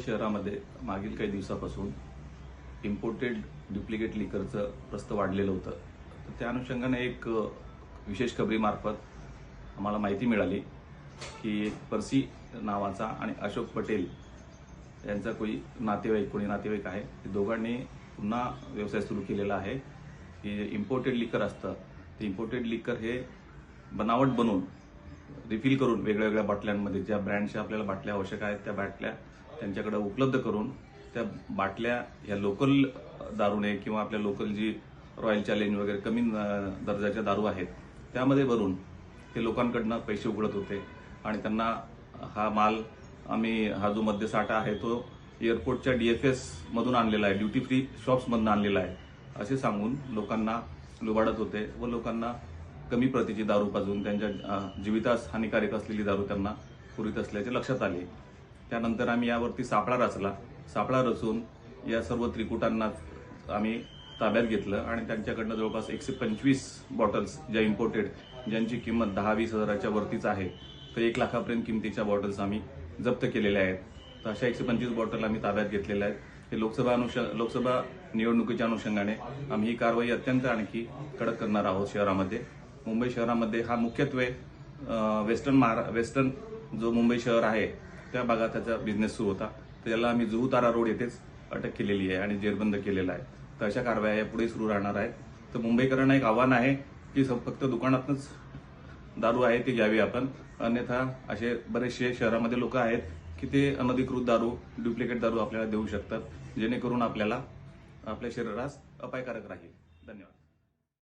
शहरामध्ये मागील काही दिवसापासून इम्पोर्टेड डुप्लिकेट लिकरचं प्रस्त वाढलेलं होतं. तर त्या अनुषंगाने एक विशेष खबरीमार्फत आम्हाला माहिती मिळाली की एक परसी नावाचा आणि अशोक पटेल यांचा कोणी नातेवाईक कोणी नातेवाईक आहे. ते दोघांनी पुन्हा व्यवसाय सुरू केलेला आहे. की इम्पोर्टेड लिकर असतं ते इम्पोर्टेड लिकर हे बनावट बनवून रिफिल करून वेगळ्या वेगळ्या बाटल्यांमध्ये ज्या ब्रँडच्या आपल्याला बाटल्या आवश्यक आहेत त्या बाटल्या त्यांच्याकडे उपलब्ध करून त्या बाटल्या ह्या लोकल दारूने किंवा आपल्या लोकल जी रॉयल चॅलेंज वगैरे कमी दर्जाच्या दारू आहेत त्यामध्ये भरून ते लोकांकडनं पैसे उघडत होते. आणि त्यांना हा माल आम्ही हा जो मद्यसाठा आहे तो एअरपोर्टच्या डी एफ मधून आणलेला आहे ड्युटी फ्री शॉप्समधून आणलेला आहे असे सांगून लोकांना लुबाडत होते व लोकांना कमी प्रतीची दारू पाजून त्यांच्या जीवितास हानिकारक असलेली दारू त्यांना पुरीत असल्याचे लक्षात आले. त्यानंतर आम्ही यावरती सापळा रचला. सापळा रचून या सर्व त्रिकुटांना आम्ही ताब्यात घेतलं आणि त्यांच्याकडनं जवळपास एकशे पंचवीस बॉटल्स ज्या इम्पोर्टेड ज्यांची किंमत दहा वीस हजाराच्या वरतीच आहे तर एक लाखापर्यंत किमतीच्या बॉटल्स आम्ही जप्त केलेल्या आहेत. तर अशा एकशे पंचवीस बॉटल आम्ही ताब्यात घेतलेल्या आहेत. हे लोकसभा अनुष लोकसभा निवडणुकीच्या अनुषंगाने आम्ही ही कारवाई अत्यंत आणखी कडक करणार आहोत शहरामध्ये. मुंबई शहरामध्ये हा मुख्यत्वे वेस्टर्न महारा वेस्टर्न जो मुंबई शहर आहे त्या भागात त्याचा बिझनेस सुरू होता. त्याला आम्ही जुहू तारा रोड येथेच अटक केलेली आहे आणि जेरबंद केलेला आहे. तर अशा कारवाया पुढे सुरू राहणार आहेत. तर मुंबईकरांना एक आव्हान आहे की फक्त दुकानातच दारू आहे ती घ्यावी आपण. अन्यथा असे बरेचसे शहरामध्ये लोक आहेत की ते अनधिकृत दारू डुप्लिकेट दारू आपल्याला देऊ शकतात जेणेकरून आपल्याला आपल्या शरीरास अपायकारक राहील. धन्यवाद.